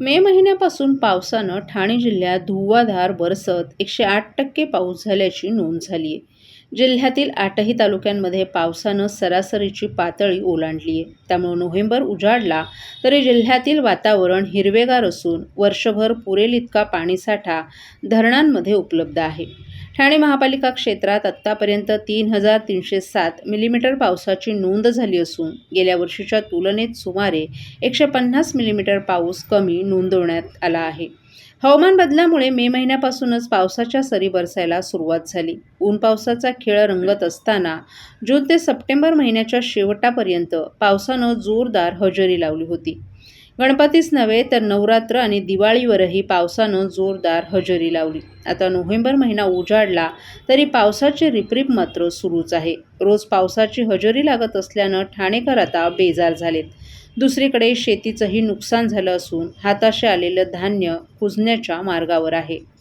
मे महिन्यापासून पावसानं ठाणे जिल्ह्यात धुव्वाधार बरसत एकशे आठ टक्के पाऊस झाल्याची नोंद झाली आहे जिल्ह्यातील आठही तालुक्यांमध्ये पावसानं सरासरीची पातळी ओलांडली आहे त्यामुळे नोव्हेंबर उजाडला तरी जिल्ह्यातील वातावरण हिरवेगार असून वर्षभर पुरेल इतका पाणीसाठा धरणांमध्ये उपलब्ध आहे. ठाणे महापालिका क्षेत्रात आत्तापर्यंत तीन हजार तीनशे सात मिलीमीटर पावसाची नोंद झाली असून गेल्या वर्षीच्या तुलनेत सुमारे एकशे पन्नास मिलीमीटर पाऊस कमी नोंदवण्यात आला आहे. हवामान बदलामुळे मे महिन्यापासूनच पावसाच्या सरी बरसायला सुरुवात झाली. ऊन पावसाचा खेळ रंगत असताना जून ते सप्टेंबर महिन्याच्या शेवटापर्यंत पावसानं जोरदार हजेरी लावली होती. गणपतीच नव्हे तर नवरात्र आणि दिवाळीवरही पावसानं जोरदार हजेरी लावली. आता नोव्हेंबर महिना उजाडला तरी पावसाचे रिपरिप मात्र सुरूच आहे. रोज पावसाची हजेरी लागत असल्यानं ठाणेकर आता बेजार झालेत. दुसरीकडे शेतीचंही नुकसान झालं असून हाताशी आलेलं धान्य कुजण्याच्या मार्गावर आहे.